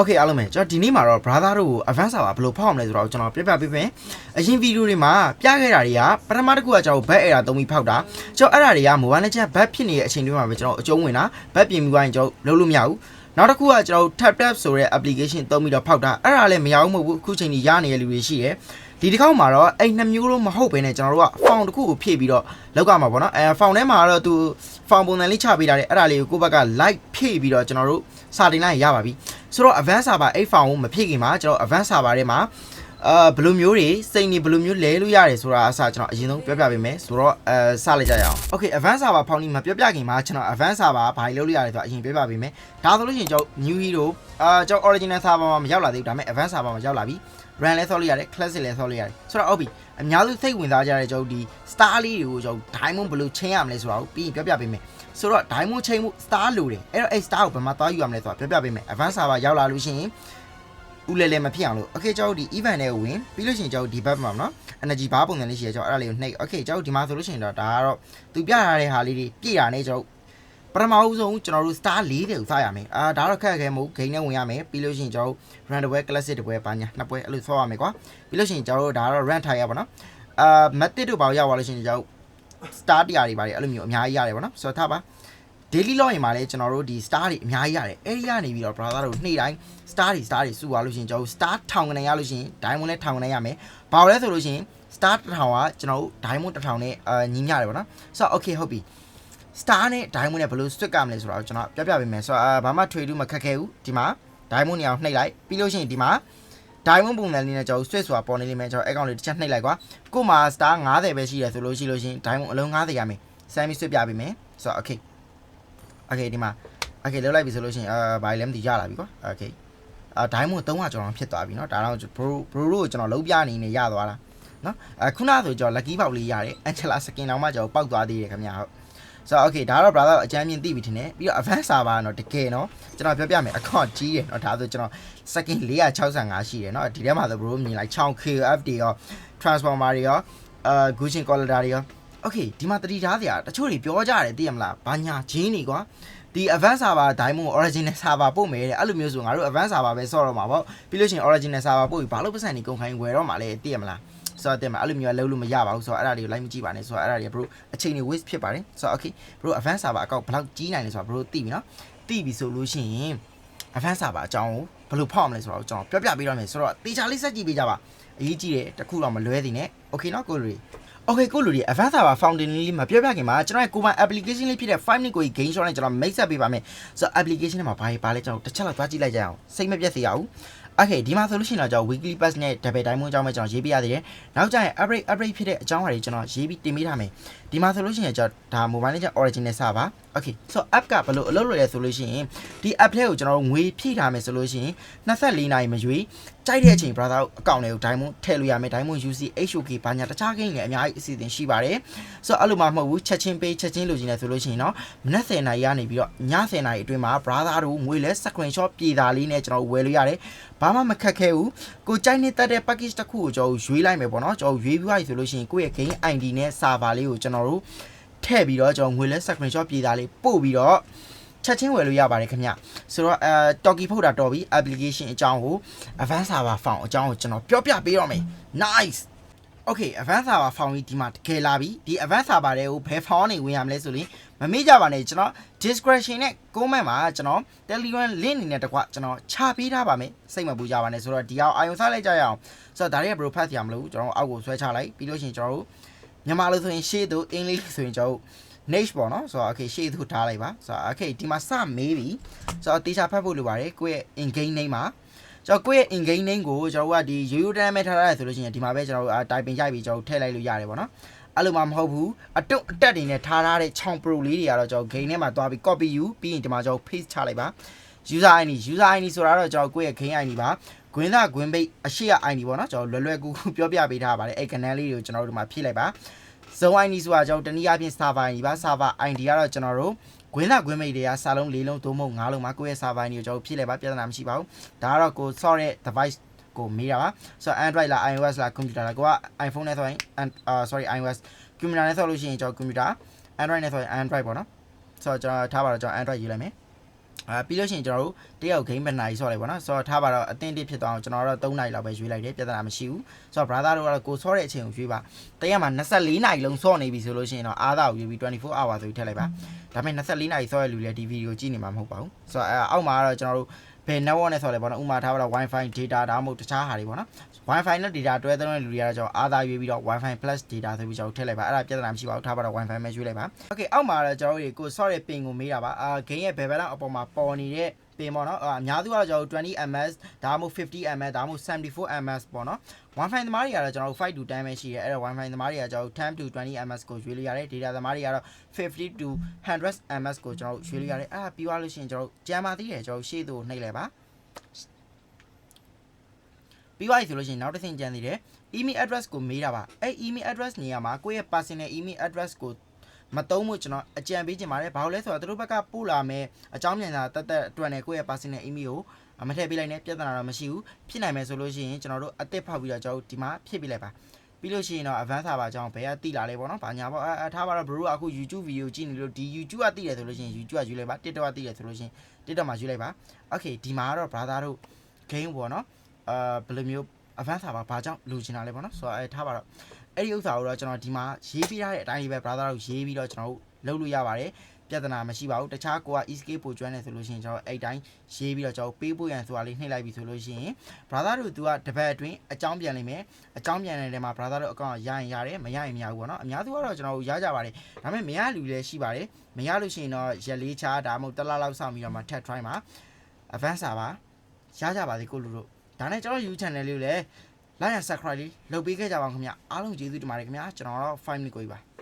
Okay အားလုံးပဲကျွန်တော်ဒီနေ့မှာတော့ brother တို့ကို advance server ဘယ်လိုဖောက်အောင်လဲဆိုတော့ကျွန်တော်ပြပြပေးမယ်အရင် video တွေမှာပြခဲ့တာတွေကပထမတစ်ခုကကျွန်တော် back error သုံးပြီးဖောက်တာကျွန်တော်အဲ့ဒါတွေက mobile legend back ဖြစ်နေတဲ့အချိန်တွေမှာပဲကျွန်တော်အကျုံးဝင်တာ back ပြင်ပြီးပိုင်းကျွန်တော်လုပ်လို့မရဘူးနောက်တစ်ခုကကျွန်တော် tap tap ဆိုတဲ့ application သုံးပြီးတော့ဖောက်တာအဲ့ဒါလည်းမရဘူးမဟုတ်ဘူးအခုချိန်ကြီးရနေတဲ့လူတွေရှိတယ်ဒီတစ်ခေါက်မှာတော့အဲ့နှမျိုးလုံးမဟုတ်ဘဲနဲ့ကျွန်တော်တို့က found တစ်ခုကိုဖြည့်ပြီးတော့လောက်ကမှာပေါ့နော်အဲ found ထဲမှာတော့သူ found ပုံစံလေးချပေးတာလေအဲ့ဒါလေးကိုကိုယ့်ဘက်က like ဖြည့်ပြီးတော့ကျွန်တော်တို့စတင်လိုက်ရပါပြီ ဆိုတော့ advanced server 8 font ကိုမဖြည့်ခင်မှာကျွန်တော် advanced server ထဲမှာအာဘယ်လိုမျိုးတွေစိတ်နေဘယ်လိုမျိုးလဲလို့ရတယ်ဆိုတာအစားကျွန်တော်အရင်ဆုံးပြောပြပေးမယ်ဆိုတော့အဲစလိုက်ကြရအောင် Okay advanced server ဖောင်းဒီမှာပြောပြခင်မှာကျွန်တော် advanced server ဘာလို့လုပ်လို့ရတယ်ဆိုတာအရင်ပြောပြပေးမယ်ဒါဆိုလို့ရှိရင်ကျွန်တော် new hero အာကျွန်တော် original server မှာမရောက်လာသေးဘူးဒါပေမဲ့ advanced server မှာရောက်လာပြီ run လဲဆော့လို့ရတယ် classic လဲဆော့လို့ရတယ်ဆိုတော့ဟုတ်ပြီအများစုစိတ်ဝင်စားကြတဲ့ကျွန်တော်ဒီ star လေးတွေကိုကျွန်တော် diamond ဘယ်လိုချင်းရမလဲဆိုတာကိုပြီးရင်ပြောပြပေးမယ်ဆိုတော့ diamond ချင်းမှု star လိုတယ်အဲ့တော့အဲ့ star ကိုဘယ်မှာသွားယူရမလဲဆိုတာပြောပြပေးမယ် advanced server ရောက်လာလို့ရှိရင်ဦးလဲလဲမဖြစ်အောင်လို့ okay ကျွန်တော်ဒီ event တွေကိုဝင်ပြီးလို့ရှိရင်ကျွန်တော်ဒီ button မှာနော် energy bar ပုံစံလေးရှိရကျွန်တော်အဲ့ဒါလေးကိုနှိပ် okay ကျွန်တော်ဒီမှာဆိုလို့ရှိရင်တော့ဒါကတော့သူပြထားတဲ့ဟာလေးတွေပြည့်တာနဲ့ကျွန်တော် ပထမဦးဆုံးကျွန်တော်တို့ star ၄တွေကိုစရမယ်အာဒါတော့ခက်ခဲမဟုတ်ဂိမ်းနဲ့ဝင်ရမယ်ပြီးလို့ရှိရင်ကျွန်တော် run တစ်ပွဲ classic တစ်ပွဲပါညာနှစ်ပွဲအဲ့လိုဆောရမယ်ကွာပြီးလို့ရှိရင်ကျွန်တော်တို့ဒါကတော့ run ထိုင်ရပါတော့အာ method တို့ဘာလို့ရောက်သွားလို့ရှိရင်ကျွန်တော် star တရားတွေပါတယ်အဲ့လိုမျိုးအများကြီးရတယ်ပေါ့နော်ဆိုတော့ထားပါ daily log ရင်မှာလည်းကျွန်တော်တို့ဒီ star တွေအများကြီးရတယ်အဲ့ဒီကနေပြီးတော့ brother တို့နေ့တိုင်း star တွေ star တွေစုသွားလို့ရှိရင်ကျွန်တော်တို့ star ထောင်ကနေရလို့ရှိရင် diamond လည်းထောင်ကနေရမယ်ဘာလို့လဲဆိုလို့ရှိရင် star တစ်ထောင်ကကျွန်တော်တို့ diamond တစ်ထောင်နဲ့အာညီမျှတယ်ပေါ့နော်ဆိုတော့ okay ဟုတ်ပြီ star နဲ့ diamond နဲ့ဘယ်လို switch ကမလဲဆိုတော့ကျွန်တော်ပြပြပေးမယ်ဆိုတော့အာဘာမှထွေတူးမခက်ခဲဘူးဒီမှာ diamond နေအောင်နှိပ်လိုက်ပြီးလို့ရှိရင်ဒီမှာ diamond ပုံစံလေးနဲ့ကျွန်တော် switch ဆိုတာပေါ်နေလိမ့်မယ်ကျွန်တော် account လေးတစ်ချက်နှိပ်လိုက်ကွာကို့မှာ star 90ပဲရှိတယ်ဆိုလို့ရှိလို့ရှိရင် diamond အလုံး90ရမယ်စမ်းပြီး switch ပြပေးမယ်ဆိုတော့ okay okay ဒီမှာ okay လောက်လိုက်ပြီဆိုလို့ရှိရင်အာဘာလဲမသိရလာပြီကွာ okay အာ diamond 300ကျော်တော့ဖြစ်သွားပြီเนาะဒါတော့ bro bro တို့ကိုကျွန်တော်လုံးပြအနေနဲ့ရသွားတာเนาะအခုနဆိုကျွန်တော် lucky box လေးရတယ် Angela skin တောင်မှကျွန်တော်ပောက်သွားသေးတယ်ခင်ဗျာဟုတ် ဆိုတော့ okay ဒါတော့ brother အကြမ်းမြင်သိပြီထင်တယ်ပြီးတော့ advanced server ကတော့တကယ်နော်ကျွန်တော်ပြောပြမယ် account ကြီးတယ်နော်ဒါဆိုကျွန်တော် second 465ရှိတယ်နော်ဒီထဲမှာဆို bro မြင်လိုက် 6k f တွေရော transformer တွေရောအာ gucci collar တွေရော okay ဒီမှာတတိထားစရာတချို့တွေပြောကြတယ်သိရမလားဘာညာချင်းတွေကွာဒီ advanced server diamond original server ပို့မယ်တဲ့အဲ့လိုမျိုးဆိုငါတို့ advanced server ပဲဆော့တော့မှာပေါ့ပြီးလို့ရှိရင် original server ပို့ပြီးဘာလို့ပတ်စံနေကုန်ခိုင်းွယ်တော့မှာလဲသိရမလား ဆိုတော့တင်မှာအဲ့လိုမျိုးလုံးလို့မရပါဘူးဆိုတော့အဲ့ဒါတွေကိုလိုက်မကြည့်ပါနဲ့ဆိုတော့အဲ့ဒါတွေ bro အချိန်တွေ waste ဖြစ်ပါတယ်ဆိုတော့ okay bro advanced server အကောက်ဘယ်လောက်ကြီးနိုင်လဲဆိုတော့ bro သိပြီနော်သိပြီဆိုလို့ရှိရင် advanced server အကြောင်းကိုဘယ်လိုဖောက်မလဲဆိုတော့ကျွန်တော်ပြောပြပေးတော့မယ်ဆိုတော့တေချာလေးစက်ကြည့်ပေးကြပါအရေးကြီးတယ်တခုတော့မလွဲသေးနဲ့ okay နော်ကိုလူတွေ Okay ကိုလူတွေ Advanced Server Fountain လေးမှာပြောပြခင်မှာကျွန်တော်ရဲ့ကိုယ်ပိုင် application လေးဖြစ်တဲ့5 minute ကို game shot နဲ့ကျွန်တော်မိတ်ဆက်ပေးပါမယ်ဆိုတော့ application ထဲမှာဘာတွေပါလဲကျွန်တော်တစ်ချက်လောက်သွားကြည့်လိုက်ကြအောင်စိတ်မပြတ်စေရ အောင် Okay ဒီမှာဆိုလို့ရှိရင်တော့ကျွန်တော် weekly pass နဲ့ double diamond အကြောင်းပဲကျွန်တော်ရေးပြရသေးတယ်နောက်ကျရင် upgrade upgrade ဖြစ်တဲ့အကြောင်းအရာတွေကျွန်တော်ရေးပြီးတင်ပေးထားမယ်ဒီမှာဆိုလို့ရှိရင်ကျွန်တော်ဒါ mobile legend original server okay so app ကဘယ်လိုအလုပ်လုပ်လဲဆိုလို့ရှိရင်ဒီ app ထဲကိုကျွန်တော်ငွေဖြည့်ထားမယ်ဆိုလို့ရှိရင်24နာရီမရွေး ကြိုက်တဲ့အချိန် browser အကောင့်တွေကို diamond ထည့်လို့ရမယ် diamond UC HOK ဘာညာတခြားကိန်းတွေအများကြီးအစီအစဉ်ရှိပါတယ်ဆိုတော့အဲ့လိုမှမဟုတ်ဘူးချက်ချင်းပေးချက်ချင်းလိုချင်တယ်ဆိုလို့ရှိရင်တော့မနက်10နာရီကနေပြီးတော့ည10နာရီအတွင်းမှာ browser တို့ငွေလဲ screenshot ပြေတာလေးနဲ့ကျွန်တော်ဝယ်လို့ရတယ်ဘာမှမခက်ခဲဘူးကိုကြိုက်နေတတ်တဲ့ package တစ်ခုကိုကျွန်တော်ရွေးလိုက်မယ်ပေါ့နော်ကျွန်တော်ရွေးပြီးသွားပြီဆိုလို့ရှိရင်ကိုယ့်ရဲ့ game ID နဲ့ server လေးကိုကျွန်တော်တို့ထည့်ပြီးတော့ကျွန်တော်ငွေလဲ screenshot ပြေတာလေးပို့ပြီးတော့ ချက်ချင်းဝယ်လို့ရပါတယ်ခင်ဗျဆိုတော့အဲ Toki ဖုတ်တာတော်ပြီ application အကြောင်းကို advanced server found အကြောင်းကိုကျွန်တော်ပြောပြပေးတော့မယ် nice okay advanced server found ကြီးဒီမှာတကယ်လာပြီဒီ advanced server တွေကိုဘယ် found နေဝင်ရမလဲဆိုရင်မမေ့ကြပါနဲ့ကျွန်တော် description နဲ့ comment မှာကျွန်တော် Telegram link အနေနဲ့တကွကျွန်တော်ချပေးထားပါမယ်စိတ်မပူကြပါနဲ့ဆိုတော့ဒီအောင်အာယုံစားလိုက်ကြရအောင်ဆိုတော့ဒါတွေက bro ဖတ်ရမလို့ကျွန်တော်အောက်ကိုဆွဲချလိုက်ပြီးလို့ရှိရင်ကျွန်တော်တို့မြန်မာလို့ဆိုရင်ရှေ့သို့အင်္ဂလိပ်ဆိုရင်ကျွန်တော် niche ပေါ့နော်ဆိုတော့ okay ရှေ့သို့ထားလိုက်ပါဆိုတော့ okay ဒီမှာစမေးပြီဆိုတော့တေချာဖတ်ဖို့လိုပါတယ်ကိုယ့်ရဲ့ in game name မှာကျွန်တော်ကိုယ့်ရဲ့ in game name ကိုကျွန်တော်ကဒီရိုးရိုးတမ်းတမ်းထားရတယ်ဆိုလို့ရှိရင်ဒီမှာပဲကျွန်တော်တိုင်ပင်ရိုက်ပြီးကျွန်တော်ထည့်လိုက်လို့ရတယ်ပေါ့နော်အဲ့လိုမှမဟုတ်ဘူးအတုတ်အတက်တွေနဲ့ထားထားတဲ့ချောင်း pro လေးတွေကတော့ကျွန်တော် game ထဲမှာသွားပြီး copy ယူပြီးရင်ဒီမှာကျွန်တော် paste ချလိုက်ပါ user id user id ဆိုတာတော့ကျွန်တော်ကိုယ့်ရဲ့ game id ပါဂွင်းသားဂွင်းဘိတ်အရှိရ id ပေါ့နော်ကျွန်တော်လွယ်လွယ်ကူကူပြောပြပေးထားပါတယ်အဲ့ canal လေးတွေကိုကျွန်တော်တို့ဒီမှာဖြည့်လိုက်ပါ zone id ဆိုတာကျွန်တော်တနည်းအားဖြင့် server id ပါ server id ကတော့ကျွန်တော်တို့ဂွင်းသားဂွင်းဘိတ်တွေကစာလုံး၄လုံးသုံးမဟုတ်၅လုံးမှာကိုယ့်ရဲ့ server id ကိုကျွန်တော်ဖြည့်လိုက်ပါပြဿနာမရှိပါဘူးဒါကတော့ကိုဆော့တဲ့ device ကိုမေးတာပါဆိုတော့ Android လား iOS လား computer လားကိုက iPhone နဲ့ဆိုရင်အာ sorry iOS computer နဲ့ဆိုလို့ရှိရင်ကျွန်တော် computer Android နဲ့ဆိုရင် Android ပေါ့နော်ဆိုတော့ကျွန်တော်ထားပါတော့ကျွန်တော် Android ယူလိုက်မယ် အာပြီးလို့ရှိရင်ကျွန်တော်တို့တယောက် game ပဲနိုင်ဆော့လိုက်ပါတော့ဆိုတော့ထားပါတော့အတင်းတစ်ဖြစ်သွားအောင်ကျွန်တော်တို့3နိုင်လောက်ပဲရွေးလိုက်တယ်ပြဿနာမရှိဘူးဆိုတော့ brother တို့ကတော့ကိုဆော့တဲ့အချိန်ကိုရွေးပါတရက်မှာ24နိုင်လုံးဆော့နေပြီဆိုလို့ရှိရင်တော့အားသာကိုရွေးပြီး24 hour ဆိုပြီးထည့်လိုက်ပါဒါပေမဲ့24နိုင်ဆော့ရလူလည်းဒီဗီဒီယိုကြည့်နေမှာမဟုတ်ပါဘူးဆိုတော့အဲအောက်မှာကတော့ကျွန်တော်တို့ ဘယ် network နဲ့ဆော့လဲပေါ့နော်ဥပမာထားပါတော့ wifi data ဒါမှမဟုတ်တခြားဟာတွေပေါ့နော် wifi နဲ့ data တွဲသုံးတဲ့လူတွေကတော့ကျွန်တော်အားသာရွေးပြီးတော့ wifi plus data ဆိုပြီးကျွန်တော်ထည့်လိုက်ပါအဲ့ဒါပြဿနာမရှိပါဘူးထားပါတော့ wifi ပဲရွေးလိုက်ပါ okay အောက်မှာတော့ကျွန်တော်တို့ကို sorry ပင်ကိုမေးတာပါအာ game ရဲ့ဘယ်ဘက်လောက်အပေါ်မှာပေါ်နေတဲ့ ပင်ပေါ့နော်အာအများစုကတော့ကျွန်တော်တို့ 20ms ဒါမှမဟုတ် 50ms ဒါမှမဟုတ် 74ms ပေါ့နော် wifi သမားတွေကတော့ကျွန်တော်တို့5 to 10ပဲရှိရဲအဲ့တော့ wifi သမားတွေကကျွန်တော်တို့10 to 20ms ကိုရွေးလို့ရတယ် data သမားတွေကတော့50 to 100ms ကိုကျွန်တော်တို့ရွေးလို့ရတယ်အဲ့ဒါပြီးသွားလို့ရှိရင်ကျွန်တော်တို့ကြမ်းပါသေးတယ်ကျွန်တော်တို့ရှေ့သို့နှိပ်လိုက်ပါပြီးသွားပြီဆိုလို့ရှိရင်နောက်တစ်ဆင့်ကြံသေးတယ် email address ကိုမေးတာပါအဲ့ email address နေရာမှာကိုယ့်ရဲ့ personal email address ကို မတုံးမှုကျွန်တော်အကြံပေးချင်ပါတယ်ဘာလို့လဲဆိုတော့သူတို့ဘက်ကပို့လာမယ်အကြောင်းပြန်စာတက်တက်အတွက်နဲ့ကိုယ့်ရဲ့ personal email ကိုအမထည့်ပေးလိုက်နဲ့ပြဿနာတော့မရှိဘူးဖြစ်နိုင်မယ်ဆိုလို့ရှိရင်ကျွန်တော်တို့အသစ်ဖောက်ပြီးတော့ကျွန်တော်တို့ဒီမှာဖြည့်ပေးလိုက်ပါပြီးလို့ရှိရင်တော့ advance server အကြောင်းဘယ်ကတိလာလဲပေါ့နော်။ဘာညာပေါ့အဲထားပါတော့ bro အခု YouTube video ကြည့်နေလို့ဒီ YouTube ကတိတယ်ဆိုလို့ရှိရင် YouTube ကယူလိုက်ပါ TikTok ကတိတယ်ဆိုလို့ရှိရင် TikTok မှာယူလိုက်ပါ Okay ဒီမှာကတော့ brother တို့ game ပေါ့နော်။အာဘယ်လိုမျိုး advance server ဘာကြောင့်လိုချင်တာလဲပေါ့နော်။ဆိုတော့အဲထားပါတော့ အဲ့ဒီဥစ္စာကိုတော့ကျွန်တော်ဒီမှာရေးပြထားတဲ့အတိုင်းလေးပဲ brother တို့ရေးပြီးတော့ကျွန်တော်တို့လုပ်လို့ရပါတယ်ပြဿนาမရှိပါဘူးတခြားကိုက escape ပိုကျွမ်းနေဆိုလို့ရှိရင်ကျွန်တော်အဲ့တိုင်းရေးပြီးတော့ကျွန်တော်ပေးဖို့ရန်ဆိုတာလေးနှိပ်လိုက်ပြီဆိုလို့ရှိရင် brother တို့သူကတပတ်အတွင်းအကြောင်းပြန်လိမ့်မယ်အကြောင်းပြန်တဲ့နေရာမှာ brother တို့အကောင့်ရရင်ရတယ်မရရင်မရဘူးပေါ့နော်အများစုကတော့ကျွန်တော်တို့ရကြပါတယ်ဒါပေမဲ့မရလူလည်းရှိပါတယ်မရလို့ရှိရင်တော့ရက်လေးချားဒါမှမဟုတ်တစ်လလောက်စောင့်ပြီးတော့မှထပ် try မှာ advance ပါရကြပါသေးကိုလူတို့ဒါနဲ့ကျွန်တော် YouTube channel လေးကိုလည်း like and subscribe လေးလုပ်ပေးခဲ့ကြပါဦးခင်ဗျအားလုံးကျေးဇူးတင်ပါတယ်ခင်ဗျာကျွန်တော်တော့5 minute ကိုကြီးပါ